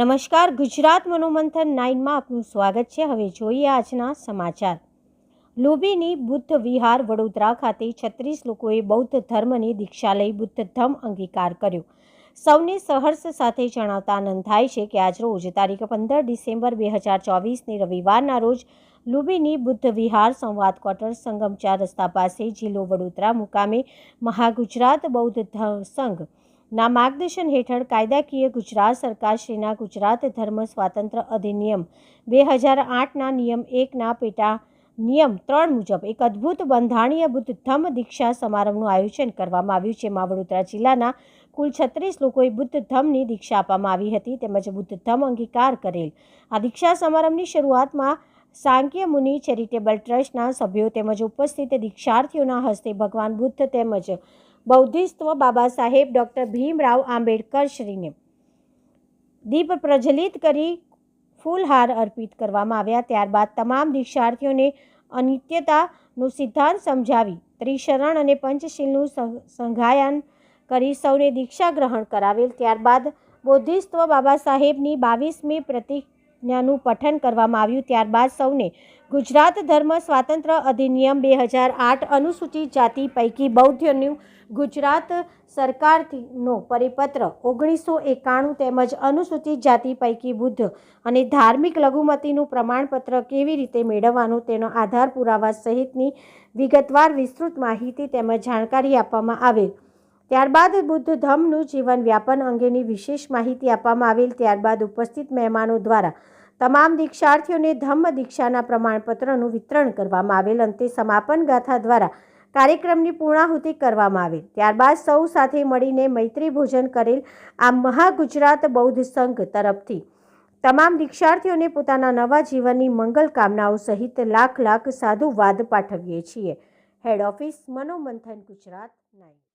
નમસ્કાર, ગુજરાત મનોમંથન નાઇનમાં આપનું સ્વાગત છે. હવે જોઈએ આજના સમાચાર. લુંબીની બુદ્ધ વિહાર વડોદરા ખાતે છત્રીસ લોકોએ બૌદ્ધ ધર્મની દીક્ષા લઈ બુદ્ધ ધર્મ અંગીકાર કર્યો. સૌને સહર્ષ સાથે જણાવતા આનંદ થાય છે કે આજરોજ તારીખ પંદર ડિસેમ્બર બે હજાર ચોવીસની રવિવારના રોજ લુબીની બુદ્ધ વિહાર સંવાદ ક્વાર્ટર સંગમ ચાર રસ્તા પાસે જિલ્લો વડોદરા મુકામે મહાગુજરાત બૌદ્ધ સંઘ ના માર્ગદર્શન હેઠળ કાયદાકીય ગુજરાત સરકારશ્રીના ગુજરાત ધર્મ સ્વાતંત્ર્ય અધિનિયમ બે હજાર આઠના નિયમ એકના પેટા નિયમ ત્રણ મુજબ એક અદ્ભુત બંધારણીય બુદ્ધ ધમ્મ દીક્ષા સમારંભનું આયોજન કરવામાં આવ્યું જેમાં વડોદરા જિલ્લાના કુલ છત્રીસ લોકોએ બુદ્ધ ધમ્મની દીક્ષા આપવામાં આવી હતી તેમજ બુદ્ધ ધમ્મ અંગીકાર કરેલ. આ દીક્ષા સમારંભની શરૂઆતમાં સાંકીય મુનિ ચેરિટેબલ ટ્રસ્ટના સભ્યો તેમજ ઉપસ્થિત દીક્ષાર્થીઓના હસ્તે ભગવાન બુદ્ધ તેમજ બૌદ્ધિસ્ત્વ બાબા સાહેબ ડૉક્ટર ભીમરાવ આંબેડકર શ્રીને દીપ પ્રજ્વલિત કરી ફૂલહાર અર્પિત કરવામાં આવ્યા. ત્યારબાદ તમામ દીક્ષાર્થીઓને અનિત્યતાનું સિદ્ધાંત સમજાવી ત્રિશરણ અને પંચશીલનું સંઘાયન કરી સૌને દીક્ષા ગ્રહણ કરાવેલ. ત્યારબાદ બૌદ્ધિસ્ત્વ બાબા સાહેબની બાવીસમી પ્રતિજ્ઞાનું પઠન કરવામાં આવ્યું. ત્યારબાદ સૌને ગુજરાત ધર્મ સ્વાતંત્ર્ય અધિનિયમ બે હજાર આઠ અનુસૂચિત જાતિ પૈકી બૌદ્ધનું ગુજરાત સરકારનો પરિપત્ર ઓગણીસો એકાણું તેમજ અનુસૂચિત જાતિ પૈકી બુદ્ધ અને ધાર્મિક લઘુમતીનું પ્રમાણપત્ર કેવી રીતે મેળવવાનું તેનો આધાર પુરાવા સહિતની વિગતવાર વિસ્તૃત માહિતી તેમજ જાણકારી આપવામાં આવેલ ત્યારબાદ બુદ્ધ ધમનું જીવન વ્યાપન અંગેની વિશેષ માહિતી આપવામાં આવેલ ત્યારબાદ ઉપસ્થિત મહેમાનો દ્વારા તમામ દીક્ષાર્થીઓને ધમ્મ દીક્ષાના પ્રમાણપત્રનું વિતરણ કરવામાં આવેલ અંતે સમાપન ગાથા દ્વારા કાર્યક્રમની પૂર્ણાહુતિ કરવામાં આવેલ. ત્યારબાદ સૌ સાથે મળીને મૈત્રી ભોજન કરેલ આ મહાગુજરાત બૌદ્ધ સંઘ તરફથી તમામ દીક્ષાર્થીઓને પોતાના નવા જીવનની મંગલ કામનાઓ સહિત લાખ લાખ સાધુવાદ પાઠવીએ છીએ. હેડ ઓફિસ મનોમંથન ગુજરાત નાઇન